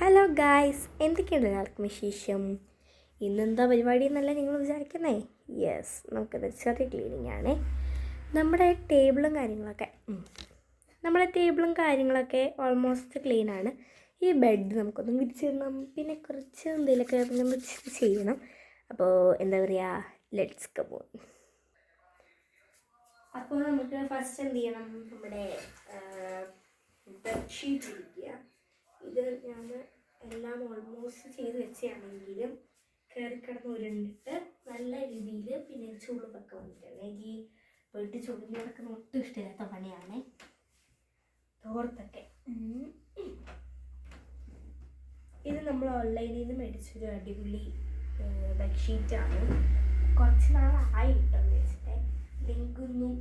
Hello guys എന്തൊക്കെയുണ്ട് എല്ലാവർക്കും വിശേഷം? ഇന്നെന്താ പരിപാടി എന്നല്ല നിങ്ങൾ വിചാരിക്കുന്നേ? യെസ് നമുക്കത് ചെറിയ ക്ലീനിങ് ആണ്. നമ്മുടെ ടേബിളും കാര്യങ്ങളൊക്കെ നമ്മുടെ ടേബിളും കാര്യങ്ങളൊക്കെ ഓൾമോസ്റ്റ് ക്ലീൻ ആണ്. ഈ ബെഡ് നമുക്കൊന്ന് വിരിച്ചിടണം പിന്നെ കുറച്ച് എന്തെങ്കിലുമൊക്കെ നമ്മൾ ചെയ്യണം. അപ്പോൾ എന്താ പറയുക ലെറ്റ്സ് കമോൺ അപ്പോൾ നമുക്ക് ഫസ്റ്റ് എന്ത് ചെയ്യണം? നമ്മുടെ ബെഡ്ഷീറ്റ് ഇരിക്കുക. ഇത് ഞാൻ എല്ലാം ഓൾമോസ്റ്റ് ചെയ്ത് വെച്ചാണെങ്കിലും കയറി കിടന്ന് ഉരുണ്ടിട്ട് നല്ല രീതിയിൽ പിന്നെ ചുളിവൊക്കെ വന്നിട്ടുണ്ട്. എനിക്ക് വീട്ടിൽ ചുളിഞ്ഞ് കിടക്കുന്ന ഒട്ടും ഇഷ്ടമില്ലാത്ത പണിയാണ്. തോർത്തൊക്കെ. ഇത് നമ്മൾ ഓൺലൈനിൽ നിന്ന് മേടിച്ചൊരു അടിപൊളി ബെഡ്ഷീറ്റാണ് കുറച്ച് നാളായി കിട്ടുമെന്ന് വെച്ചിട്ട്. ലിങ്കൊന്നും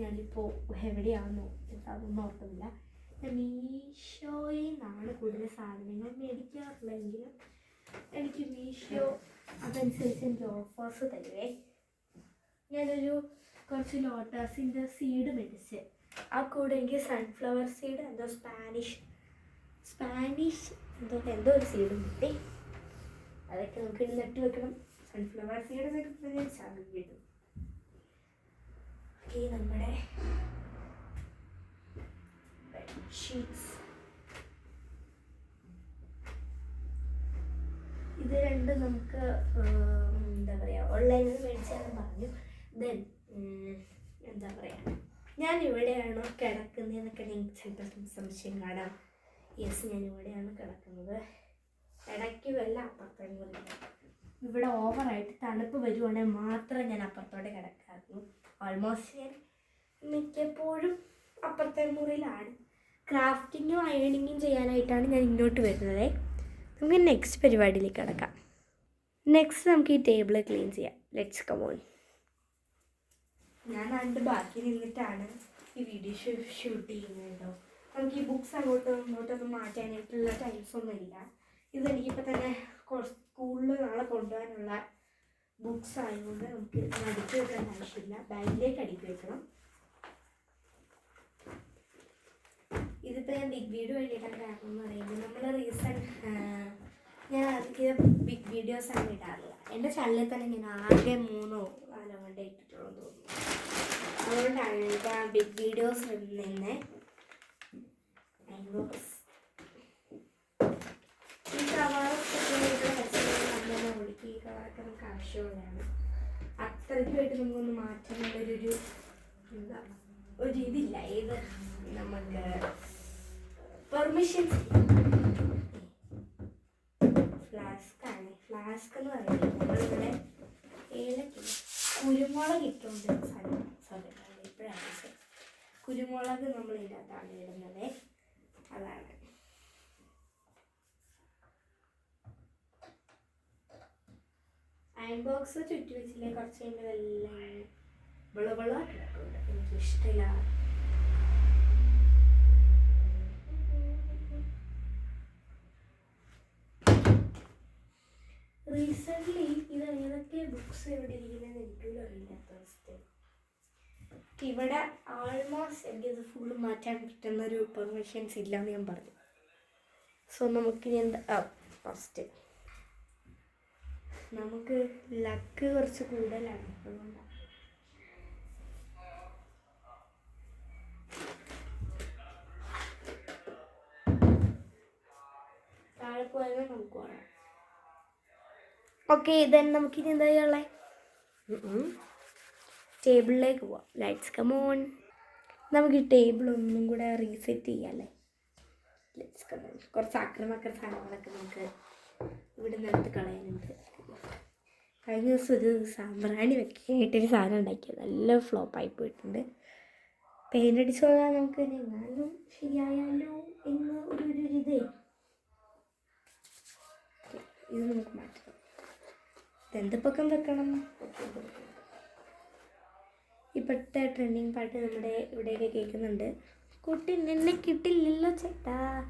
ഞാനിപ്പോൾ എവിടെയാണെന്നോ അതൊന്നും ഓർക്കുന്നില്ല. മീഷോയിൽ നിന്നാണ് കൂടുതൽ സാധനങ്ങൾ മേടിക്കാറുള്ളതെങ്കിലും എനിക്ക് മീഷോ അതനുസരിച്ച് എനിക്ക് ഓഫേഴ്സ് തരുവേ. ഞാനൊരു കുറച്ച് ലോട്ടസിന്റെ സീഡ് മേടിച്ച്. ആ കൂടെ എനിക്ക് സൺഫ്ലവർ സീഡ് എന്തോ സ്പാനിഷ് സ്പാനിഷ് എന്തോ എന്തോ ഒരു സീഡും കിട്ടി. അതൊക്കെ നമുക്ക് നട്ട് വെക്കണം. സൺഫ്ലവർ സീഡ് വെക്കുമ്പോൾ ചാകും കിട്ടും ഈ നമ്മുടെ ഷീറ്റ്സ് ഇത് രണ്ടും നമുക്ക് എന്താ പറയുക ഓൺലൈനിൽ മേടിച്ചാലും പറഞ്ഞു. ദെൻ എന്താ പറയുക ഞാൻ ഇവിടെയാണോ കിടക്കുന്നതെന്നൊക്കെ നിങ്ങൾക്ക് ചിലപ്പോൾ സംശയം കാണാം. യെസ് ഞാൻ ഇവിടെയാണ് കിടക്കുന്നത്. ഇടയ്ക്ക് വല്ല അപ്പുറത്തോടെ ഇവിടെ ഓവറായിട്ട് തണുപ്പ് വരുവാണെങ്കിൽ മാത്രം ഞാൻ അപ്പുറത്തോടെ കിടക്കാറുള്ളൂ. ഓൾമോസ്റ്റ് ഞാൻ മിക്കപ്പോഴും അപ്പുറത്തെ മുറിയിലാണ് ക്രാഫ്റ്റിങ്ങും അയണിങ്ങും ചെയ്യാനായിട്ടാണ് ഞാൻ ഇങ്ങോട്ട് വരുന്നത്. നമുക്ക് നെക്സ്റ്റ് പരിപാടിയിലേക്ക് കിടക്കാം. നെക്സ്റ്റ് നമുക്ക് ഈ ടേബിൾ ക്ലീൻ ചെയ്യാം. ലെറ്റ്സ് കമോൺ ഞാൻ അതിന്റെ ബാക്കി നിന്നിട്ടാണ് ഈ വീഡിയോ ഷൂട്ട് ചെയ്യുന്നത് കേട്ടോ നമുക്ക് ഈ ബുക്സ് അങ്ങോട്ടും ഇങ്ങോട്ടൊന്നും മാറ്റാനായിട്ടുള്ള ടൈംസ് ഒന്നും ഇല്ല. ഇത് എനിക്കിപ്പോൾ തന്നെ സ്കൂളിൽ നാളെ കൊണ്ടുപോകാനുള്ള ബുക്സ് ആയതുകൊണ്ട് നമുക്ക് അടിച്ചു വെക്കാൻ ആവശ്യമില്ല. ബാഗിലേക്ക് അടുക്കി വെക്കണം. ഇതിപ്പോൾ ഞാൻ ബിഗ് വീഡിയോ വേണ്ടിയിട്ടാണ് കാരണം എന്ന് പറയുമ്പോൾ നമ്മൾ റീസെന്റ് ഞാൻ അധികം ബിഗ് വീഡിയോസ് ആണ് ഇടാറുള്ളത്. എന്റെ ചാനലിൽ തന്നെ ഞാൻ ആകെ മൂന്നോ നാലോ കൊണ്ട് ഇട്ടിട്ടുള്ളൂ തോന്നുന്നു. അതുകൊണ്ടാണ് എനിക്ക് ആ ബിഗ് വീഡിയോസ് നിന്ന് ഈ കവാറൊക്കെ ഒടുക്കി ഈ കവാറൊക്കെ നമുക്ക് ആവശ്യമുള്ളതാണ്. അത്രയ്ക്കുമായിട്ട് നമുക്കൊന്ന് മാറ്റാനുള്ളൊരു എന്താ ഒരു ഇതില്ല. ഇത് നമുക്ക് പെർമിഷൻ ഫ്ലാസ്ക് ആണ് ഫ്ലാസ്ക് എന്ന് പറയുന്നത് നമ്മളിവിടെ കുരുമുളക് ഇട്ടുകൊണ്ട് സാധനം ഇപ്പോഴാണ്. കുരുമുളക് നമ്മൾ ഇതിനകത്താണ് ഇടുന്നത്. അതാണ്. അയൺ ചുറ്റി വെച്ചില്ലേ? കുറച്ച് കഴിയുമ്പോൾ എല്ലാം വിളവിള കിടക്കുന്നുണ്ട് എനിക്ക് റീസെന്റ്ലി ഇത് ഏതൊക്കെ ബുക്സ് ഇവിടെ ഇരിക്കുന്നതെന്ന് എനിക്കൊന്നും അറിയില്ലാത്ത ഇവിടെ ആൾമോസ്റ്റ് എനിക്കത് ഫുള്ള് മാറ്റാൻ പറ്റുന്ന ഒരു പെർമിഷൻസ് ഇല്ലയെന്ന് ഞാൻ പറഞ്ഞു. സോ നമുക്കിനി എന്താ ഫസ്റ്റ് നമുക്ക് ലക്ക് കുറച്ച് കൂടുതലാണ് അതുകൊണ്ടാണ് താഴെ പോയാൽ നമുക്ക് പോകാം. ഓക്കെ ഇതന്നെ നമുക്കിനി എന്താ ചെയ്യാനുള്ളത് ടേബിളിലേക്ക് പോവാം. ലൈറ്റ്സ് കമോൺ നമുക്ക് ഈ ടേബിൾ ഒന്നും കൂടെ റീസെറ്റ് ചെയ്യാമല്ലേ ലെറ്റ്സ് കമോൺ കുറച്ച് അക്രമക്ര സാധനങ്ങളൊക്കെ നമുക്ക് ഇവിടെ നിന്ന് എടുത്ത് കളയാനുണ്ട്. കഴിഞ്ഞ ദിവസം ഒരു സാമ്പ്രാണി വെക്കാനായിട്ടൊരു സാധനം ഉണ്ടാക്കിയത്. നല്ല ഫ്ലോപ്പായി പോയിട്ടുണ്ട്. പെയിന്റ് അടിച്ച് പോകാൻ നമുക്ക് എങ്ങാനും ശരിയായാലോ എന്ന് ഒരു ഒരു ഇതേ. ഇത് നമുക്ക് മാറ്റണം. പക്കം വെക്കണം. ഇപ്പോഴത്തെ ട്രെൻഡിങ് പാട്ട് നമ്മുടെ ഇവിടെയൊക്കെ കേൾക്കുന്നുണ്ട്. കുട്ടി നിന്നെ കിട്ടില്ലല്ലോ ചേട്ടാ.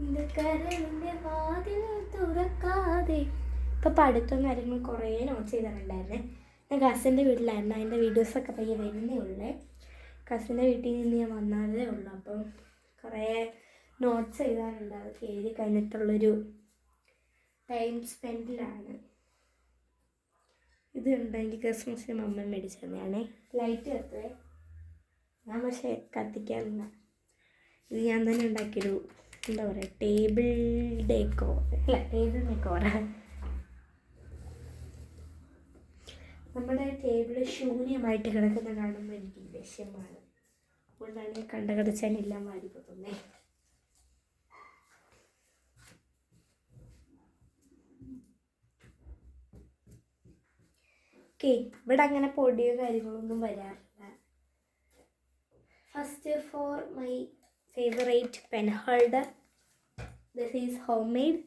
നിന്റെ കരളിന്റെ വാതിൽ തുറക്കാതെ. ഇപ്പോൾ പഠിത്തം കാര്യങ്ങൾ കുറേ നോട്ട് ചെയ്തിട്ടുണ്ടായിരുന്നേ. ഞാൻ കസിന്റെ വീട്ടിലായിരുന്നു. അതിന്റെ വീഡിയോസൊക്കെ പയ്യെ വരുന്നേ ഉള്ളേ. കസിന്റെ വീട്ടിൽ നിന്ന് ഞാൻ വന്നാലേ ഉള്ളൂ. അപ്പം കുറേ നോട്ട്സ് എഴുതാനുണ്ട്. അതൊക്കെ എഴുതി കഴിഞ്ഞിട്ടുള്ളൊരു ടൈം സ്പെൻഡിലാണ് ഇത് എനിക്ക് ക്രിസ്മസിന് മമ്മ മേടിച്ചു തന്നെയാണേ ലൈറ്റ് കത്തേ. ഞാൻ പക്ഷേ കത്തിക്കാറില്ല. ഇത് ഞാൻ തന്നെ ഉണ്ടാക്കിയൊരു എന്താ പറയുക ടേബിൾ ഡേക്കോ അല്ല ടേബിൾ മേക്കോറ നമ്മുടെ ടേബിൾ ശൂന്യമായിട്ട് കിടക്കുന്ന കാണുമ്പോൾ എനിക്ക് വിഷമാണ്. അതുകൊണ്ടാണ് കണ്ട കടച്ചാനെല്ലാം വാരി പോകുന്നത് ഓക്കെ ഇവിടെ അങ്ങനെ പൊടിയോ കാര്യങ്ങളൊന്നും വരാറില്ല. First for my favourite pen holder this is home made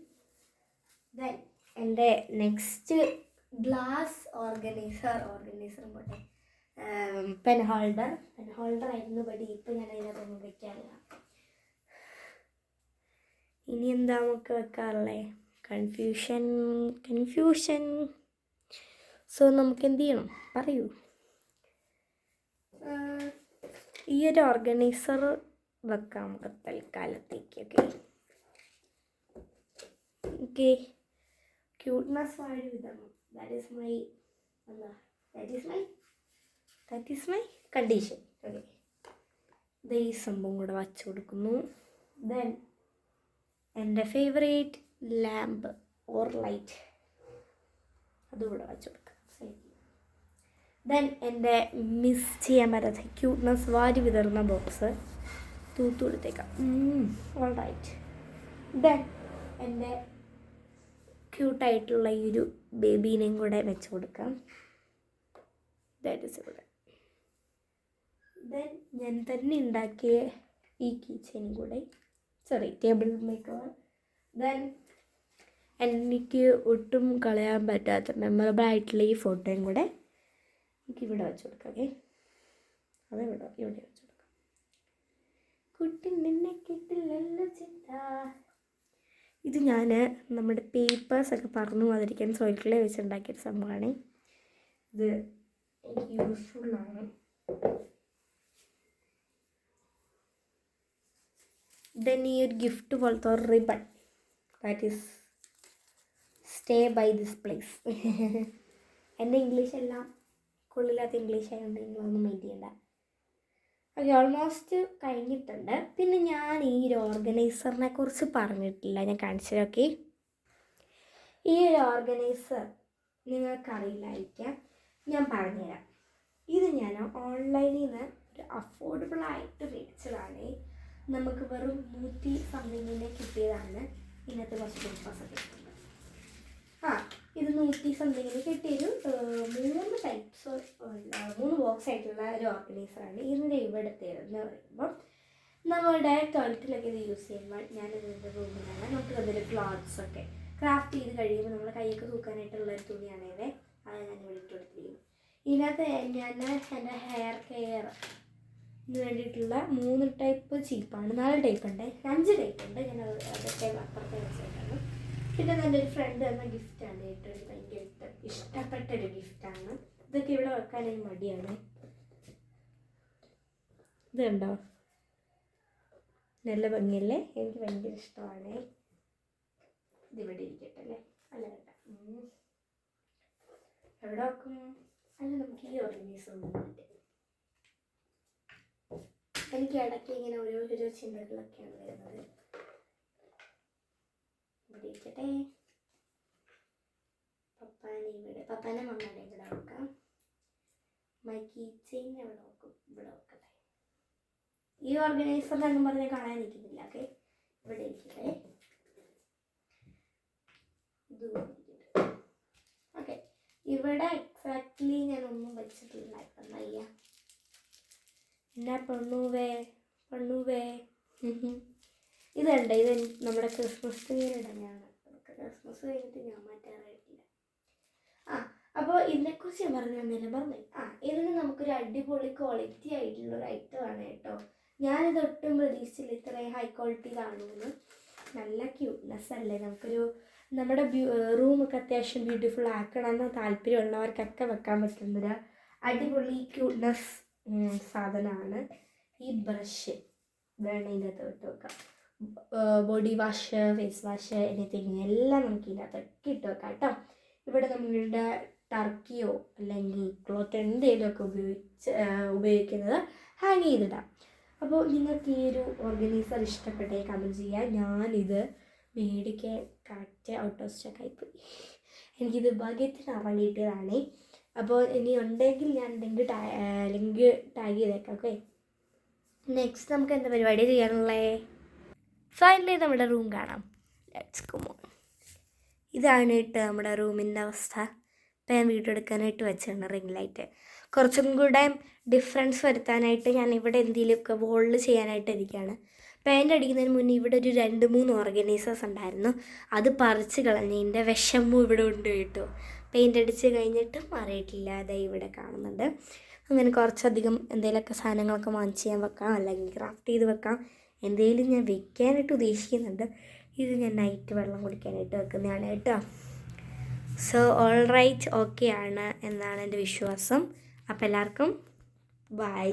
then എന്റെ നെക്സ്റ്റ് ഗ്ലാസ് ഓർഗനൈസർ ഓർഗനൈസർ പോട്ടെ പെൻ ഹോൾഡർ പെൻ ഹോൾഡർ ആയിരുന്നു പടി ഇപ്പം ഞാൻ അതിനകത്തൊന്നും വയ്ക്കാറില്ല ഇനി എന്താ നമുക്ക് വെക്കാറുള്ളത് കൺഫ്യൂഷൻ കൺഫ്യൂഷൻ സോ നമുക്ക് എന്ത് ചെയ്യണം പറയൂ ഈ ഒരു ഓർഗനൈസർ വെക്കാം നമുക്ക് തൽക്കാലത്തേക്ക് ഓക്കെ ഓക്കെ ക്യൂട്ട്നെസ് വാഴ വിതരണം ദാറ്റ് ഈസ് മൈ എന്താ? That is my that is my condition okay ഇത് ഈ സംഭവം കൂടെ വച്ചു കൊടുക്കുന്നു. ദെൻ എന്റെ ഫേവറേറ്റ് ലാമ്പ് ഓർ ലൈറ്റ് അതുകൂടെ വച്ചു കൊടുക്കാം ദെൻ എന്റെ മിസ് ചെയ്യാൻ പറ്റാത്ത ക്യൂട്ട്നെസ് വാരി വിതറുന്ന ബോക്സ് തൂത്തു കൊടുത്തേക്കാം. ഓൾ റൈറ്റ് ദെൻ എന്റെ ക്യൂട്ടായിട്ടുള്ള ഈ ഒരു ബേബീനെയും കൂടെ വെച്ച് കൊടുക്കാം. ദെൻ ഞാൻ തന്നെ ഉണ്ടാക്കിയ ഈ കീച്ചനും കൂടെ സോറി ടേബിൾ മേക്കവർ ദെൻ എനിക്ക് ഒട്ടും കളയാൻ പറ്റാത്ത മെമ്മറബിൾ ആയിട്ടുള്ള ഈ ഫോട്ടോയും കൂടെ എനിക്ക് ഇവിടെ വെച്ച് കൊടുക്കാം ഓക്കെ അത് ഇവിടെ വെച്ച് കൊടുക്കാം. കുട്ടി നിന്നെ കിട്ടില്ലല്ലോ ചിന്ത ഇത് ഞാൻ നമ്മുടെ പേപ്പേഴ്സൊക്കെ പറഞ്ഞു പോകാതിരിക്കാൻ സോയിക്കിളെ വെച്ചുണ്ടാക്കിയൊരു സംഭവമാണ് ഇത് എനിക്ക് ആണ്. ദെൻ ഈ ഒരു ഗിഫ്റ്റ് പോലത്തെ ഒരു ribbon that is stay by this place എന്റെ ഇംഗ്ലീഷ് എല്ലാം കൊള്ളില്ലാത്ത ഇംഗ്ലീഷ് ആയതുകൊണ്ട് നിങ്ങളൊന്നും മൈൻഡ് ചെയ്യണ്ട. ഓക്കെ ഓൾമോസ്റ്റ് കഴിഞ്ഞിട്ടുണ്ട്. പിന്നെ ഞാൻ ഈ ഒരു ഓർഗനൈസറിനെ കുറിച്ച് പറഞ്ഞിട്ടില്ല. ഞാൻ കാണിച്ചതൊക്കെ ഈ ഒരു ഓർഗനൈസർ നിങ്ങൾക്കറിയില്ലായിരിക്കാം. ഞാൻ പറഞ്ഞുതരാം. ഇത് ഞാൻ ഓൺലൈനിൽ നിന്ന് ഒരു അഫോർഡബിൾ ആയിട്ട് മേടിച്ചതാണ്. നമുക്ക് വെറും നൂറ്റി സംതിങ്ങിന് കിട്ടിയതാണ്. ഇന്നത്തെ കുറച്ച് പേപ്പേഴ്സൊക്കെ നൂറ്റി സംതിങ്ങിന് കിട്ടിയൊരു മൂന്ന് ടൈപ്സ് മൂന്ന് ബോക്സ് ആയിട്ടുള്ള ഒരു ഓർഗനൈസറാണ് ഇതിന്റെ ഇവിടുത്തെ എന്ന് പറയുമ്പോൾ നമ്മളുടെ ടോയ്ലറ്റിലൊക്കെ ഇത് യൂസ് ചെയ്യുമ്പോൾ ഞാൻ ഇതിന്റെ റൂമിലാണ് നമുക്ക് അതിൽ ക്ലോത്ത്സ് ഒക്കെ ക്രാഫ്റ്റ് ചെയ്ത് കഴിയുമ്പോൾ നമ്മൾ കൈയൊക്കെ തൂക്കാനായിട്ടുള്ള ഒരു തുണിയാണ് ഇത്. അത് ഞാൻ ഇവിടെ ഇട്ട് ഇതിനകത്ത് ഞാൻ എന്റെ ഹെയർ കെയർ ഇതിന് വേണ്ടിയിട്ടുള്ള മൂന്ന് ടൈപ്പ് ചീപ്പാണ് നാല് ടൈപ്പ് ഉണ്ട്. അഞ്ച് ടൈപ്പ് ഉണ്ട്. ഞാൻ അത് അതൊക്കെ അപ്പുറത്തെ വെച്ചിട്ടാണ് പിന്നെ എന്റെ ഒരു ഫ്രണ്ട് തന്ന ഗിഫ്റ്റാണ് ഏറ്റവും എനിക്ക് ഭയങ്കര ഇഷ്ടപ്പെട്ട ഒരു ഗിഫ്റ്റാണ് ഇതൊക്കെ ഇവിടെ വെക്കാനായി മടിയാണ്. ഇത് കണ്ടോ നല്ല ഭംഗിയല്ലേ? എനിക്ക് ഭയങ്കര ഇഷ്ടമാണ്. ഇതിവിടെ ഇരിക്കട്ടെ അല്ലേ? അല്ല എവിടെ വെക്കും? അല്ല നമുക്ക് ഈ ഓർഗനൈസ് എനിക്ക് ഇടയ്ക്ക് ഇങ്ങനെ ഓരോരോ ചിന്തകളൊക്കെയാണ് വരുന്നത്. ഇവിടെ ഇരിക്കട്ടെ പപ്പാനെ ഇവിടെ പപ്പാനെ മമ്മാനെ ഇവിടെ വെക്കാം മൈ കീ ഇവിടെ നോക്കും ഇവിടെ വെക്കട്ടെ. ഈ ഓർഗനൈസറിനൊന്നും പറഞ്ഞ് കാണാൻ നിൽക്കുന്നില്ല ഓക്കെ? ഇവിടെ ഇരിക്കട്ടെ. ഓക്കെ ഇവിടെ എക്സാക്ട്ലി ഞാൻ ഒന്നും വെച്ചിട്ടില്ല ഇപ്പം അയ്യ എന്നാ പെണ്ണുവേ പെണ്ണുവേ. ഇതുണ്ട് ഇത് നമ്മുടെ ക്രിസ്മസ് ട്രീയിലിടുന്നതാണ് ക്രിസ്മസ് കഴിഞ്ഞിട്ട് ഞാൻ മാറ്റാറായിട്ടില്ല. ആ അപ്പോൾ ഇതിനെക്കുറിച്ച് ഞാൻ പറഞ്ഞു തന്നില്ല പറഞ്ഞു. ആ ഇതിന് നമുക്കൊരു അടിപൊളി ക്വാളിറ്റി ആയിട്ടുള്ള ഒരു ഐറ്റം ഐറ്റമാണ് കേട്ടോ. ഞാനിത് ഒട്ടും പ്രതീക്ഷിച്ചില്ല. ഇത്രയും ഹൈ ക്വാളിറ്റി കാണുമെന്ന്. നല്ല ക്യൂട്ട്നെസ് അല്ലേ? നമുക്കൊരു നമ്മുടെ റൂമൊക്കെ അത്യാവശ്യം ബ്യൂട്ടിഫുൾ ആക്കണമെന്ന് താല്പര്യമുള്ളവർക്കൊക്കെ വെക്കാൻ പറ്റുന്ന ഒരു അടിപൊളി ക്യൂട്ട്നെസ് സാധനമാണ് ഈ ബ്രഷ് വേണം ഇതിന്റെ അകത്ത് വെക്കാം. Body wash face wash anything എല്ലാം നമുക്ക് ഇതിനകത്ത് ഇട്ട് കേട്ടോ. ഇവിടെ നമ്മളുടെ ടർക്കിയോ അല്ലെങ്കിൽ ക്ലോത്ത് എന്തെങ്കിലുമൊക്കെ ഉപയോഗിച്ച് ഉപയോഗിക്കുന്നത് ഹാങ് ചെയ്തിടാം. അപ്പോൾ നിങ്ങൾക്ക് ഈ ഒരു ഓർഗനൈസർ ഇഷ്ടപ്പെട്ടേ കമന്റ് ചെയ്യുക ഞാനിത് മേടിക്കാൻ കറക്റ്റ് ഔട്ട് ഓഫ് സ്റ്റോക്ക് ആയിപ്പോയി. എനിക്കിത് ഭാഗ്യത്തിന് അറിയാൻ കിട്ടിയതാണേ. അപ്പോൾ ഇനി ഉണ്ടെങ്കിൽ ഞാൻ ലിങ്ക് ടാ ലിങ്ക് ടാഗ് ചെയ്തേക്കാം ഓക്കെ നെക്സ്റ്റ് നമുക്ക് എന്താ പരിപാടി ചെയ്യാനുള്ളേ? ഫൈനലി നമ്മുടെ റൂം കാണാം. ലെറ്റ്സ് കുമോ ഇതാണ് കേട്ടോ നമ്മുടെ റൂമിന്റെ അവസ്ഥ. ഇപ്പം ഞാൻ വീഡിയോ എടുക്കാനായിട്ട് വെച്ചാണ് റിംഗ് ലൈറ്റ് കുറച്ചും കൂടെ ഡിഫറൻസ് വരുത്താനായിട്ട് ഞാൻ ഇവിടെ എന്തെങ്കിലുമൊക്കെ വോളിൽ ചെയ്യാനായിട്ട് ഇരിക്കുകയാണ്. പെയിന്റ് അടിക്കുന്നതിന് മുന്നേ ഇവിടെ ഒരു രണ്ട് മൂന്ന് ഓർഗനൈസേഴ്സ് ഉണ്ടായിരുന്നു. അത് പറിച്ച് കളഞ്ഞതിന്റെ വിഷമവും ഇവിടെ ഉണ്ട് കേട്ടോ. പെയിന്റ് അടിച്ച് കഴിഞ്ഞിട്ട് മാറിയിട്ടില്ല. അതാ ഇവിടെ കാണുന്നുണ്ട്. അങ്ങനെ കുറച്ചധികം എന്തെങ്കിലുമൊക്കെ സാധനങ്ങളൊക്കെ വാങ്ങിച്ച് ചെയ്യാൻ വെക്കാം. അല്ലെങ്കിൽ ക്രാഫ്റ്റ് ചെയ്ത് വെക്കാം. എന്തെങ്കിലും ഞാൻ വെക്കാനായിട്ട് ഉദ്ദേശിക്കുന്നുണ്ട്. ഇത് ഞാൻ നൈറ്റ് വെള്ളം കുടിക്കാനായിട്ട് വെക്കുന്നതാണ് കേട്ടോ. സോ ഓൾ റൈറ്റ് ഓക്കെ ആണ് എന്നാണ് എന്റെ വിശ്വാസം. അപ്പോൾ എല്ലാവർക്കും ബൈ